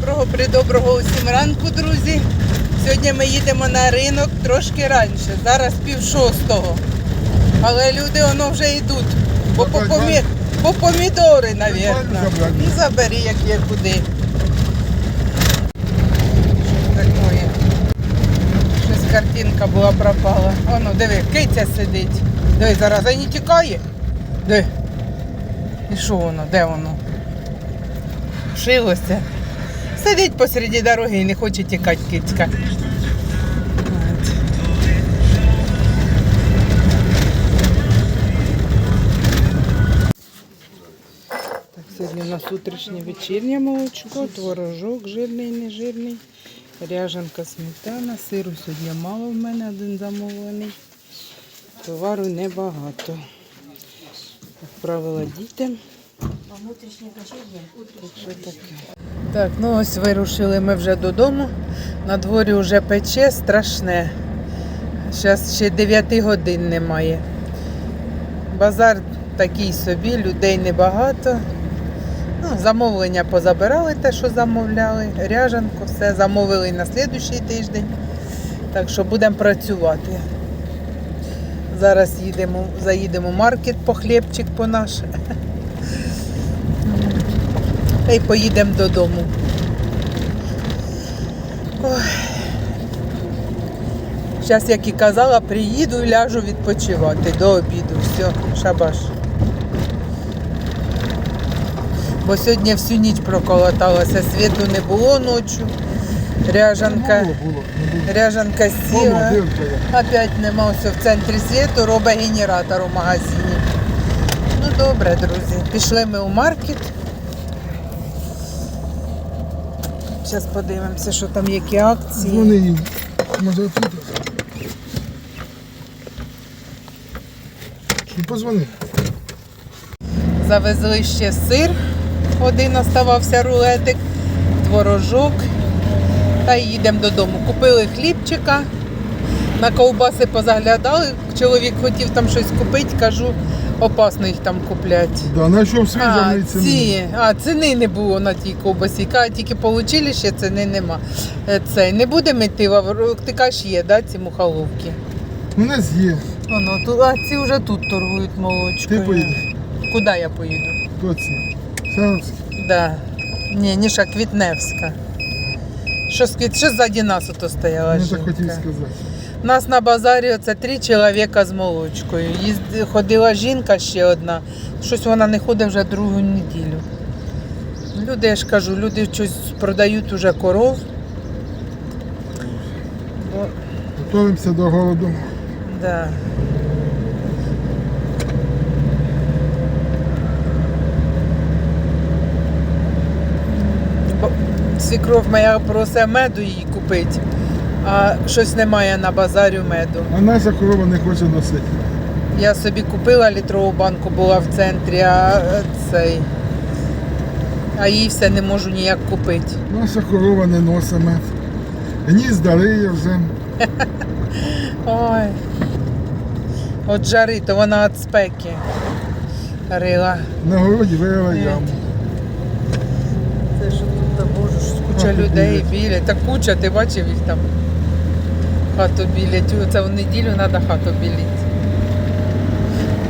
Доброго придоброго усім ранку, друзі. Сьогодні ми їдемо на ринок трошки раніше. Зараз пів шостого. Але люди воно вже йдуть. Бо по, помі... по помідори, мабуть. Ну забери, як є куди. Що таке? Щось картинка була пропала. Воно, диви, киця сидить. Диви, зараз не тікає. Диви. І що воно? Де воно? Вшилося. Сидить посереді дороги і не хоче тікати кицька. Так, сьогодні у нас утрішнє вечірнє молочко, творожок жирний, нежирний, ряжанка сметана, сиру сьогодні мало в мене, один замовлений. Товару небагато. Відправила дітям. Так, ну ось вирушили ми вже додому. На дворі вже пече страшне. Зараз ще 9 годин немає. Базар такий собі, людей небагато. Ну, замовлення позабирали те, що замовляли. Ряжанку, все замовили на слідуючий тиждень. Так що будемо працювати. Зараз їдемо, заїдемо в маркет по хлібчик по наш. Та й поїдемо додому. Зараз, як і казала, приїду і ляжу відпочивати до обіду. Все, шабаш. Бо сьогодні всю ніч проколоталася, світу не було ночі. Ряжанка, ряжанка сіла. Опять нема все в центрі світу, робить генератор у магазині. Ну добре, друзі. Пішли ми у маркет. Зараз подивимося, що там які акції. Дзвони їм. Може отут? Ну, позвони. Завезли ще сир. Один оставався рулетик, творожок. Та їдемо додому. Купили хлібчика. На ковбаси позаглядали. Чоловік хотів там щось купити, кажу, опасно їх там купляти. Да, знайшов свій А, ці, а, ціни не було на тій ковбасі. Ка- Тільки отримали, ще ціни нема. Е, Це, не будемо йти, в Авро- ти кажеш, є, да, ці мухоловки? У нас є. Воно, ту- а ці вже тут торгують молочкою. Ти поїдеш? Куди я поїду? Хто ці? Савський. Да. Ні, Ніша Квітневська. Що, з Квіт- що ззаді нас ото стояла Я так жінка? хотів сказати. Нас на базарі це три чоловіка з молочкою. Їзд... Ходила жінка ще одна. Щось вона не ходить вже другу неділю. Люди, я ж кажу, люди щось продають уже коров. Бо, Готуємося до голоду. да. Бо свікров моя просить меду їй купити, а щось немає на базарі меду. А наша корова не хоче носити. Я собі купила літрову банку, була в центрі, а е, цей. А їй все не можу ніяк купити. Наша корова не носить мед. Гнізда риє вже. Ой. От жари, то вона від спеки рила. На городі вирила яму. Це що тут боже, куча людей біля. Та куча, ти бачив їх там. Хату білять. Оце в неділю треба хату білити.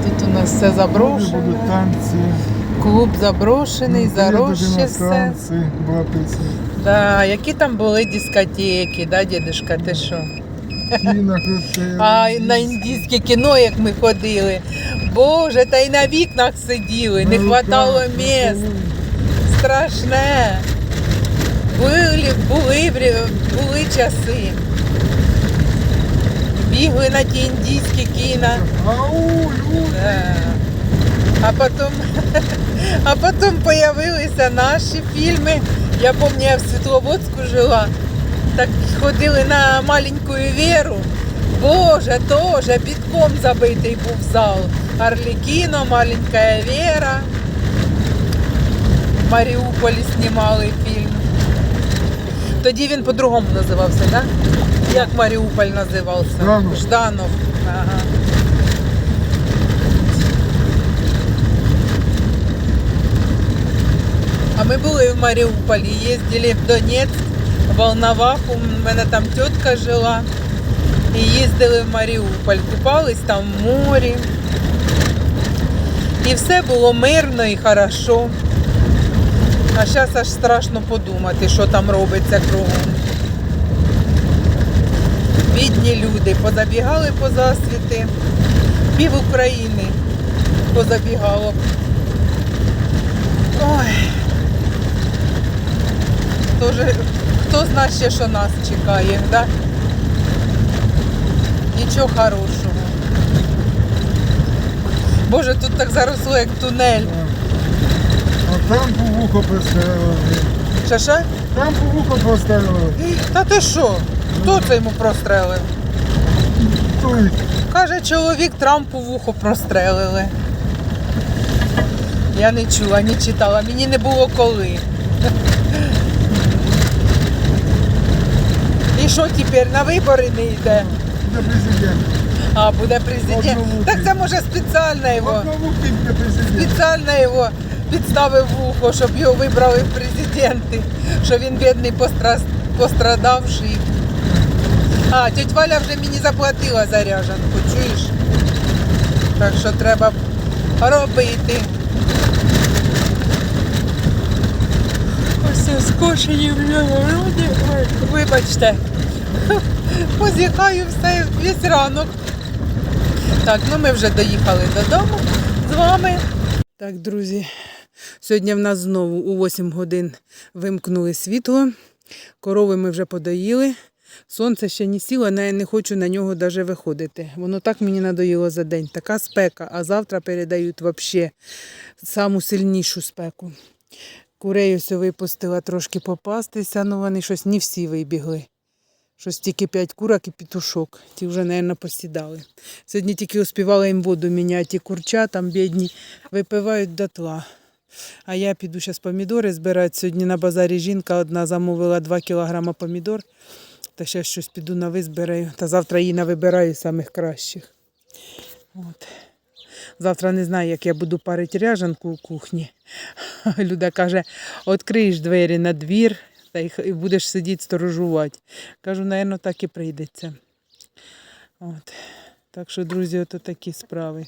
Тут у нас все заброшено. будуть танці. Клуб заброшений, заросше все. Да, які там були дискотеки, да, дідушка, ти що? А на індійське кіно, як ми ходили. Боже, та й на вікнах сиділи, не На хватало місць. Страшне. Були, були, були часи. Бігли на ті індійські кіна. Ау, люди. А потом, а потом появилися наші фільми. Я пам'ятаю, я в Світловодську жила. Так ходили на маленьку Віру. Боже, теж бітком забитий був зал. Арлікіно, маленька Віра. В Маріуполі знімали фільм. Тоді він по-другому називався, так? Да? Як Маріуполь називався? Жданов. Жданов. Ага. А ми були в Маріуполі, їздили в Донецьк, в Волноваху, у мене там тітка жила. І їздили в Маріуполь, купались там в морі. І все було мирно і хорошо. А зараз аж страшно подумати, що там робиться кругом. Бідні люди позабігали по засвіти, пів України позабігало. Ой. Хто, же, хто знає ще, що нас чекає, да? Нічого хорошого. Боже, тут так заросло, як тунель. А там по вухо прострелили. Що що? Там по вухо прострелили. Та ти що? Хто це йому прострелив? Каже, чоловік Трампу вухо прострелили. Я не чула, не читала, мені не було коли. І що тепер на вибори не йде? для президента. А, буде президент. Одновухий. Так це може спеціально його. Спеціально його підставив вухо, щоб його вибрали в президенти. Що він бідний пострадавший. А, тетя Валя вже мені заплатила за ряжанку, чуєш? Так що треба робити. Ось скошені в нього люди. Ой, Вибачте. Позіхаю все весь ранок. Так, ну ми вже доїхали додому з вами. Так, друзі, сьогодні в нас знову у 8 годин вимкнули світло. Корови ми вже подоїли. Сонце ще не сіло, я не хочу на нього навіть виходити. Воно так мені надоїло за день. Така спека, а завтра передають взагалі саму сильнішу спеку. Курей ось випустила трошки попастися, але вони щось не всі вибігли. Щось тільки п'ять курок і петушок. Ті вже, мабуть, посідали. Сьогодні тільки успівала їм воду міняти. Ті курча там бідні випивають дотла. А я піду зараз помідори збирати. Сьогодні на базарі жінка одна замовила 2 кілограма помідор. Та ще щось піду на визбираю. Та завтра її навибираю самих кращих. От. Завтра не знаю, як я буду парити ряжанку у кухні. Люда каже, відкриєш двері на двір та і будеш сидіти сторожувати. Кажу, напевно, так і прийдеться. От. Так що, друзі, ото такі справи.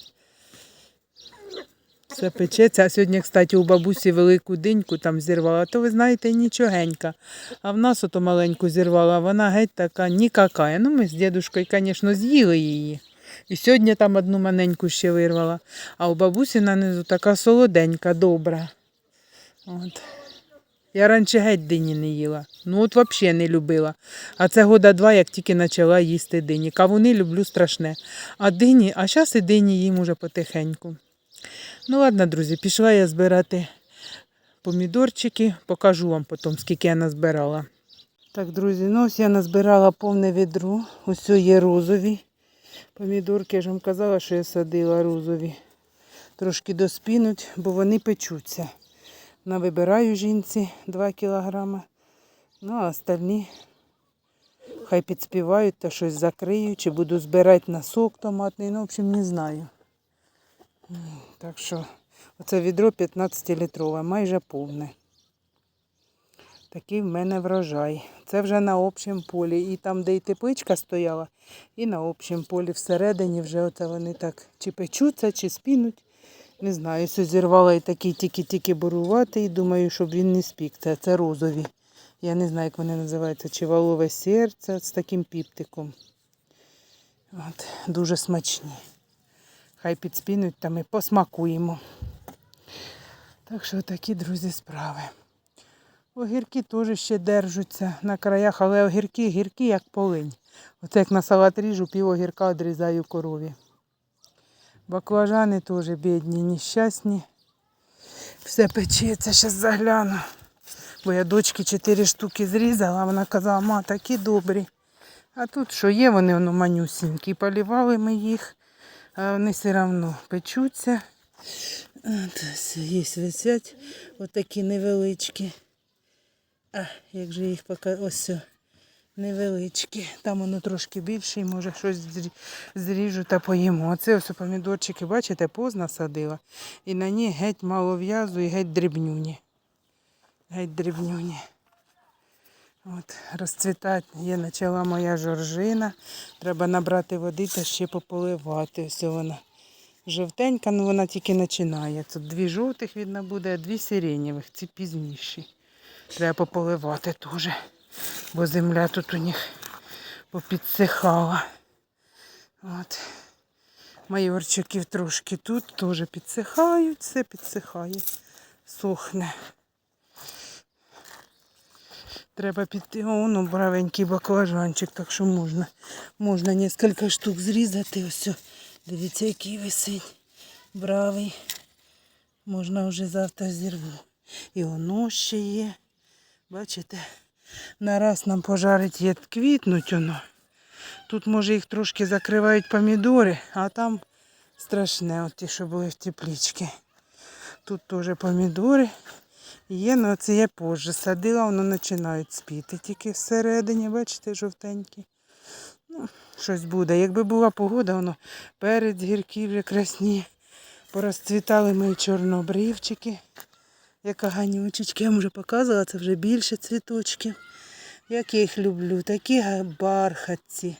Все печеться. А сьогодні, кстати, у бабусі велику диньку там зірвала, то ви знаєте, нічогенька. А в нас ото маленьку зірвала, вона геть така нікакая. Ну, ми з дідушкою, звісно, з'їли її. І сьогодні там одну маленьку ще вирвала. А у бабусі нанизу така солоденька, добра. От. Я раніше геть дині не їла. Ну от взагалі не любила. А це года два, як тільки почала їсти дині. Кавуни люблю страшне. А дині, а зараз і дині їм уже потихеньку. Ну ладно, друзі, пішла я збирати помідорчики. Покажу вам потім, скільки я назбирала. Так, друзі, ну ось я назбирала повне відро. Ось є розові. Помідорки, я ж вам казала, що я садила розові. Трошки доспінуть, бо вони печуться. Навибираю жінці 2 кілограма. Ну, а остальні хай підспівають та щось закрию, чи буду збирати на сок томатний. Ну, в общем, не знаю. Так що оце відро 15-літрове, майже повне. Такий в мене врожай. Це вже на общому полі. І там, де і тепличка стояла, і на общому полі всередині вже оце вони так чи печуться, чи спінуть. Не знаю, ось зірвала і такий тільки-тільки буруватий. Думаю, щоб він не спік. Це, це розові. Я не знаю, як вони називаються, чи валове серце з таким піптиком. От, дуже смачні. Хай підспінуть, та ми посмакуємо. Так що такі, друзі, справи. Огірки теж ще держаться на краях, але огірки гіркі, як полинь. Оце як на салат ріжу, пів огірка відрізаю корові. Баклажани теж бідні, нещасні. Все печеться, зараз загляну. Бо я дочки чотири штуки зрізала, вона казала, ма, такі добрі. А тут що є, вони воно манюсінькі. Полівали ми їх, а вони все одно печуться. От, є висять отакі невеличкі. А, як же їх пока ось невеличкі. Там воно трошки більше, і може щось зріжу та поїмо. Оце ось помідорчики, бачите, поздно садила. І на ній геть мало в'язу і геть дрібнюні. Геть дрібнюні. От, розцвітати є почала моя жоржина. Треба набрати води та ще пополивати. Ось вона жовтенька, ну вона тільки починає. Тут дві жовтих видно буде, а дві сиренєвих, ці пізніші. Треба пополивати теж, бо земля тут у них попідсихала. От. Майорчиків трошки тут теж підсихають, все підсихає, сохне. Треба піти. О, ну бравенький баклажанчик, так що можна. Можна кілька штук зрізати. Ось. Дивіться, який висить. Бравий. Можна вже завтра зірву. І воно ще є. Бачите? Нараз нам пожарить є квітнуть воно. Тут, може, їх трошки закривають помідори, а там страшне, от ті, що були в теплічці. Тут теж помідори. Є, але це я позже садила, воно починають спіти. Тільки всередині, бачите, жовтенькі. Ну, щось буде. Якби була погода, воно перець гіркий красні. Порозцвітали мої чорнобривчики. Яка ганючечка. Я вам вже показувала, це вже більше цвіточків. Як я їх люблю, такі бархатці.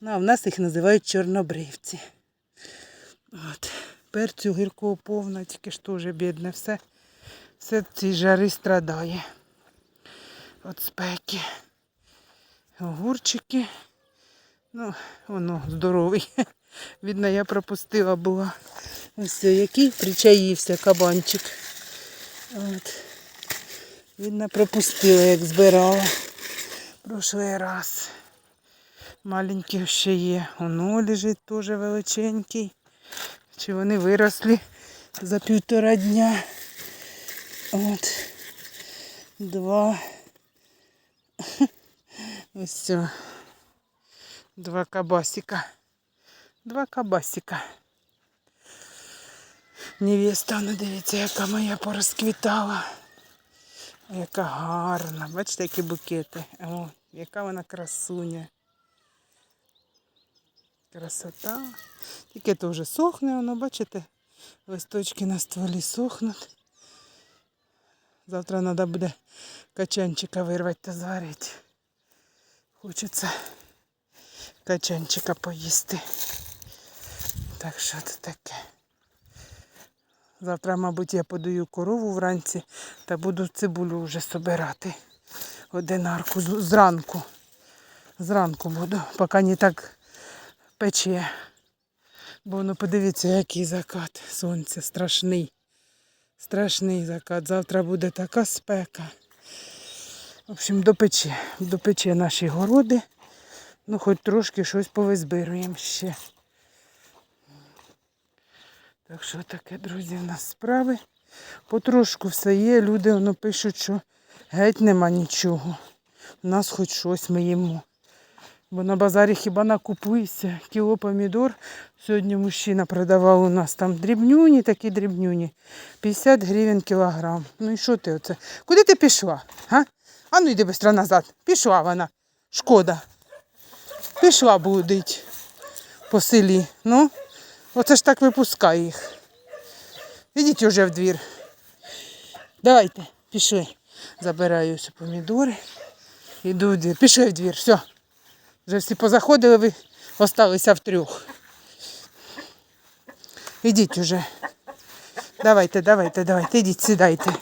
Ну, а в нас їх називають чорнобривці. От. Перцю гіркого повна, тільки ж теж бідне все. Все ці жари страдає. От спеки. Огурчики. Ну, воно здоровий. Видно, я пропустила була. Ось який причаївся кабанчик. От. Видно, пропустила, як збирала. Прошлий раз. Маленький ще є. Оно лежить теж величенький. Чи вони виросли за півтора дня. От. Два. Ось це. Два кабасика. Два кабасика. Невеста, ну дивіться, яка моя порозквітала. Яка гарна. Бачите, які букети. О, яка вона красуня. Красота. Тільки то вже сохне воно, бачите? Листочки на стволі сохнуть. Завтра треба буде качанчика вирвати та зварити. Хочеться качанчика поїсти. Так що це таке. Завтра, мабуть, я подаю корову вранці та буду цибулю вже собирати. Одинарку зранку. Зранку буду, поки не так пече. Бо ну подивіться, який закат. Сонце страшний. Страшний закат. Завтра буде така спека. В общем, допече. Допече наші городи. Ну, хоч трошки щось повизбируємо ще. Так що таке, друзі, в нас справи. Потрошку все є. Люди воно пишуть, що геть нема нічого. У нас хоч щось ми їмо. Бо на базарі хіба накупуєшся кіло помідор. Сьогодні мужчина продавав у нас там дрібнюні, такі дрібнюні. 50 гривень кілограм. Ну і що ти оце? Куди ти пішла? А, а ну йди швидко назад. Пішла вона. Шкода. Пішла будить по селі. Ну, оце ж так випускай їх. Ідіть уже в двір. Давайте, пішли. Забираю помідори. Іду в двір. Пішли в двір. Все. Вже всі позаходили, ви осталися в трьох. Ідіть уже. Давайте, давайте, давайте, ідіть, сідайте.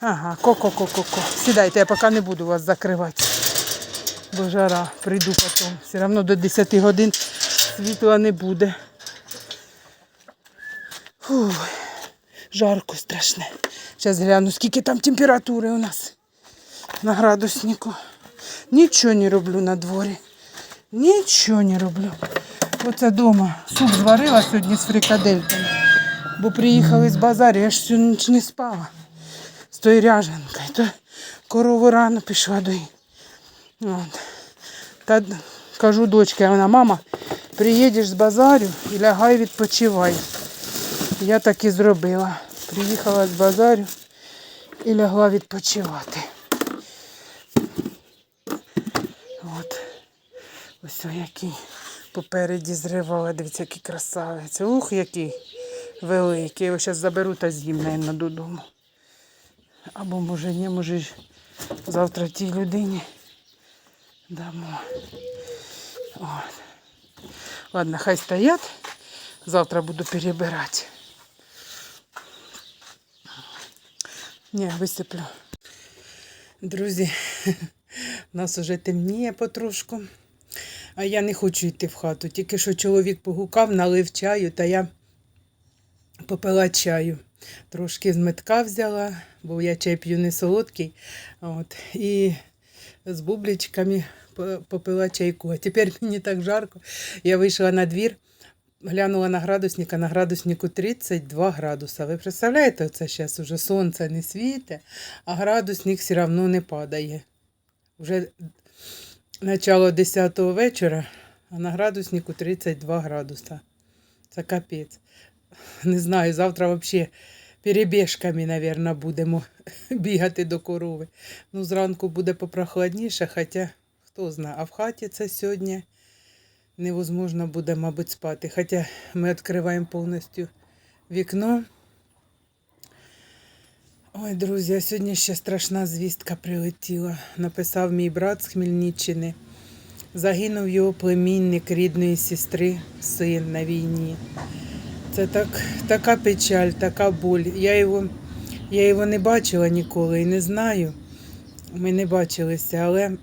Ага, ко-ко-ко-ко-ко. Сідайте, я поки не буду вас закривати. Бо жара, прийду потім. Все одно до 10 годин світла не буде. Фух, жарко страшне. Зараз гляну, скільки там температури у нас на градуснику. Нічого не роблю на дворі. Нічого не роблю. Оце вдома суп зварила сьогодні з фрикадельками. Бо приїхали з базару, я ж всю ніч не спала. З тою ряженкою. То корову рано пішла до От. Та кажу дочці, вона, мама, приїдеш з базарю і лягай відпочивай. Я так і зробила. Приїхала з базарю і лягла відпочивати. От. Ось о, який попереді зривала. Дивіться, який красавець. Ух, який великий. Його зараз заберу та з'їм, наверное, додому. Або може ні, може завтра тій людині дамо. От. Ладно, хай стоять. Завтра буду перебирати. Ні, висиплю. Друзі, у нас уже темніє потрошку. А я не хочу йти в хату. Тільки що чоловік погукав, налив чаю, та я попила чаю. Трошки з метка взяла, бо я чай п'ю не солодкий. От, і з бубличками попила чайку. А тепер мені так жарко. Я вийшла на двір, глянула на градусник, а на градуснику 32 градуса. Ви представляєте, це зараз уже сонце не світить, а градусник все одно не падає. Вже начало 10 вечора, а на градуснику 32 градуса. Це капець. Не знаю, завтра взагалі перебіжками, мабуть, будемо бігати до корови. Ну, зранку буде попрохладніше, хоча хто знає, а в хаті це сьогодні невозможно буде, мабуть, спати. Хоча ми відкриваємо повністю вікно. Ой, друзі, сьогодні ще страшна звістка прилетіла. Написав мій брат з Хмельниччини. Загинув його племінник рідної сестри, син на війні. Це так, така печаль, така боль. Я його, я його не бачила ніколи і не знаю. Ми не бачилися, але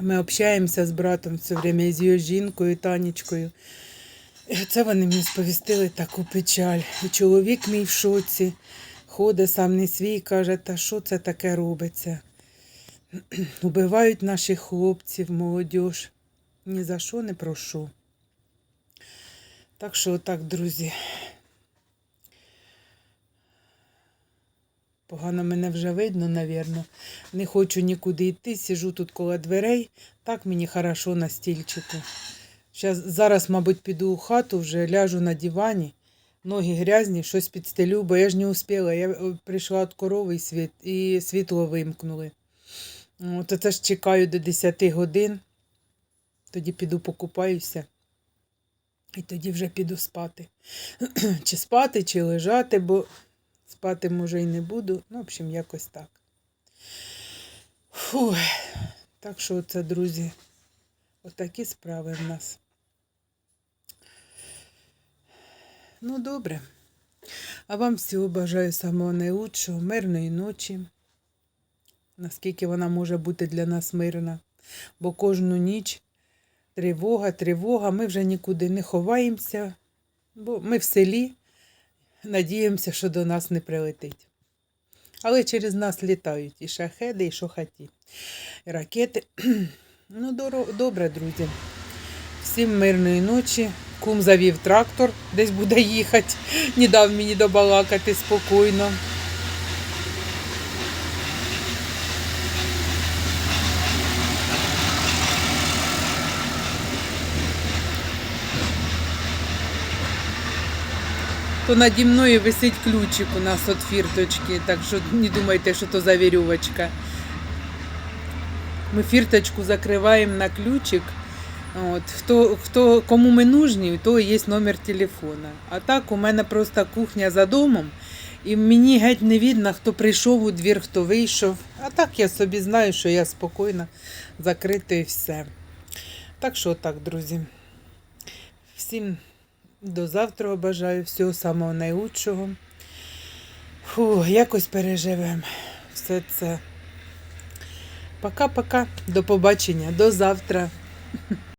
ми общаємося з братом все время, з його жінкою, Танечкою. І це вони мені сповістили таку печаль. І чоловік мій в шоці, ходить сам не свій, каже, та що це таке робиться? Убивають наших хлопців, молодь. Ні за що не прошу. Так що отак, друзі. Погано мене вже видно, навірно. Не хочу нікуди йти, сижу тут коло дверей. Так мені хорошо на стільчику. Зараз, мабуть, піду у хату, вже ляжу на дивані. Ноги грязні, щось підстелю, бо я ж не успіла. Я е, прийшла від корови світ, і світло вимкнули. От це ж чекаю до 10 годин. Тоді піду покупаюся. І тоді вже піду спати. чи спати, чи лежати, бо спати може і не буду. Ну, в общем, якось так. Фу. Так що це, друзі, отакі справи в нас. Ну, добре. А вам всього бажаю самого найкращого, мирної ночі. Наскільки вона може бути для нас мирна. Бо кожну ніч тривога, тривога. Ми вже нікуди не ховаємося, бо ми в селі надіємося, що до нас не прилетить. Але через нас літають і шахеди, і шохаті, і ракети. Ну, добре, друзі. Всім мирної ночі. Кум завів трактор, десь буде їхати, не дав мені добалакати спокійно. То наді мною висить ключик у нас від фірточки, так що не думайте, що то за вірювачка. Ми фірточку закриваємо на ключик. От, хто, хто, кому ми нужні, то є номер телефона. А так у мене просто кухня за домом, і мені геть не видно, хто прийшов у двір, хто вийшов. А так я собі знаю, що я спокійно закрита і все. Так що так, друзі. Всім до завтра бажаю всього самого найкращого. Фу, якось переживемо все це. Пока-пока. До побачення. До завтра.